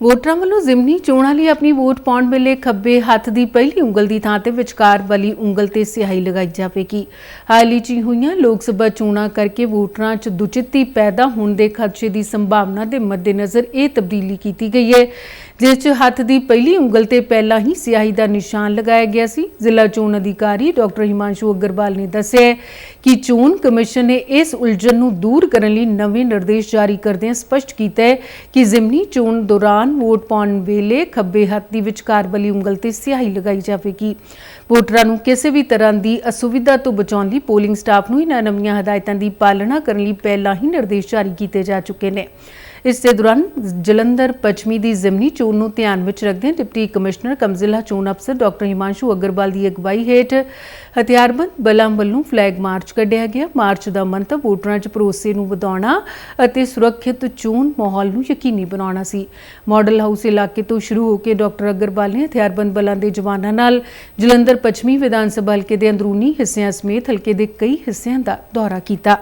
ਵੋਟਰਾਂ ਵੱਲੋਂ ਜ਼ਿਮਨੀ ਚੋਣਾਂ ਲਈ ਆਪਣੀ ਵੋਟ ਪਾਉਣ ਵੇਲੇ ਖੱਬੇ ਹੱਥ ਦੀ ਪਹਿਲੀ ਉਂਗਲ ਦੀ ਥਾਂ ਤੇ ਵਿਚਕਾਰ ਵਾਲੀ ਉਂਗਲ ਤੇ ਸਿਆਹੀ ਲਗਾਈ ਜਾਵੇਗੀ। ਹਾਲ ਹੀ 'ਚ ਹੋਈਆਂ ਲੋਕ ਸਭਾ ਚੋਣਾਂ ਕਰਕੇ ਵੋਟਰਾਂ 'ਚ ਦੁਚਿੱਤੀ ਪੈਦਾ ਹੋਣ ਦੇ ਖਦਸ਼ੇ ਦੀ ਸੰਭਾਵਨਾ ਦੇ ਮੱਦੇਨਜ਼ਰ ਇਹ ਤਬਦੀਲੀ ਕੀਤੀ ਗਈ ਹੈ, ਜਿਸ 'ਚ ਹੱਥ ਦੀ ਪਹਿਲੀ ਉਂਗਲ ਤੇ ਪਹਿਲਾਂ ਹੀ ਸਿਆਹੀ ਦਾ ਨਿਸ਼ਾਨ ਲਗਾਇਆ ਗਿਆ ਸੀ। ਜ਼ਿਲ੍ਹਾ ਚੋਣ ਅਧਿਕਾਰੀ ਡਾਕਟਰ ਹਿਮਾਂਸ਼ੂ ਅਗਰਵਾਲ ਨੇ ਦੱਸਿਆ ਕਿ ਚੋਣ ਕਮਿਸ਼ਨ ਨੇ ਇਸ ਉਲਝਣ ਨੂੰ ਦੂਰ ਕਰਨ ਲਈ ਨਵੇਂ ਨਿਰਦੇਸ਼ ਜਾਰੀ ਕਰਦਿਆਂ ਸਪਸ਼ਟ ਕੀਤਾ ਹੈ ਕਿ ਜ਼ਿਮਨੀ ਚੋਣ ਦੌਰਾਨ ਵੋਟ ਪਾਉਣ ਵੇਲੇ ਖੱਬੇ ਹੱਥ ਦੀ ਵਿਚਕਾਰ ਵਾਲੀ ਉਂਗਲ ਤੇ ਸਿਆਹੀ ਲਗਾਈ ਜਾਵੇਗੀ। ਵੋਟਰਾਂ ਨੂੰ ਕਿਸੇ ਵੀ ਤਰ੍ਹਾਂ ਦੀ ਅਸੁਵਿਧਾ ਤੋਂ ਬਚਾਉਣ ਲਈ ਪੋਲਿੰਗ ਸਟਾਫ ਨੂੰ ਇਹਨਾਂ ਨਵੀਆਂ ਹਦਾਇਤਾਂ ਦੀ ਪਾਲਣਾ ਕਰਨ ਲਈ ਪਹਿਲਾਂ ਹੀ ਨਿਰਦੇਸ਼ ਜਾਰੀ ਕੀਤੇ ਜਾ ਚੁੱਕੇ ਨੇ। ਇਸ ਦੇ ਦੌਰਾਨ ਜਲੰਧਰ ਪੱਛਮੀ ਦੀ ਜ਼ਿਮਨੀ ਚੋਣ ਨੂੰ ਧਿਆਨ ਵਿੱਚ ਰੱਖਦਿਆਂ ਡਿਪਟੀ ਕਮਿਸ਼ਨਰ ਕਮ ਜ਼ਿਲ੍ਹਾ ਚੋਣ ਅਫਸਰ ਡਾਕਟਰ ਹਿਮਾਂਸ਼ੂ ਅਗਰਵਾਲ ਦੀ ਅਗਵਾਈ ਹੇਠ ਹਥਿਆਰਬੰਦ ਬਲਾਂ ਵੱਲੋਂ ਫਲੈਗ ਮਾਰਚ ਕੱਢਿਆ ਗਿਆ। ਮਾਰਚ ਦਾ ਮੰਤਵ ਵੋਟਰਾਂ 'ਚ ਭਰੋਸੇ ਨੂੰ ਵਧਾਉਣਾ ਅਤੇ ਸੁਰੱਖਿਅਤ ਚੋਣ ਮਾਹੌਲ ਨੂੰ ਯਕੀਨੀ ਬਣਾਉਣਾ ਸੀ। ਮਾਡਲ ਹਾਊਸ ਇਲਾਕੇ ਤੋਂ ਸ਼ੁਰੂ ਹੋ ਕੇ ਡਾਕਟਰ ਅਗਰਵਾਲ ਨੇ ਹਥਿਆਰਬੰਦ ਬਲਾਂ ਦੇ ਜਵਾਨਾਂ ਨਾਲ ਜਲੰਧਰ ਪੱਛਮੀ ਵਿਧਾਨ ਸਭਾ ਹਲਕੇ ਦੇ ਅੰਦਰੂਨੀ ਹਿੱਸਿਆਂ ਸਮੇਤ ਹਲਕੇ ਦੇ ਕਈ ਹਿੱਸਿਆਂ ਦਾ ਦੌਰਾ ਕੀਤਾ।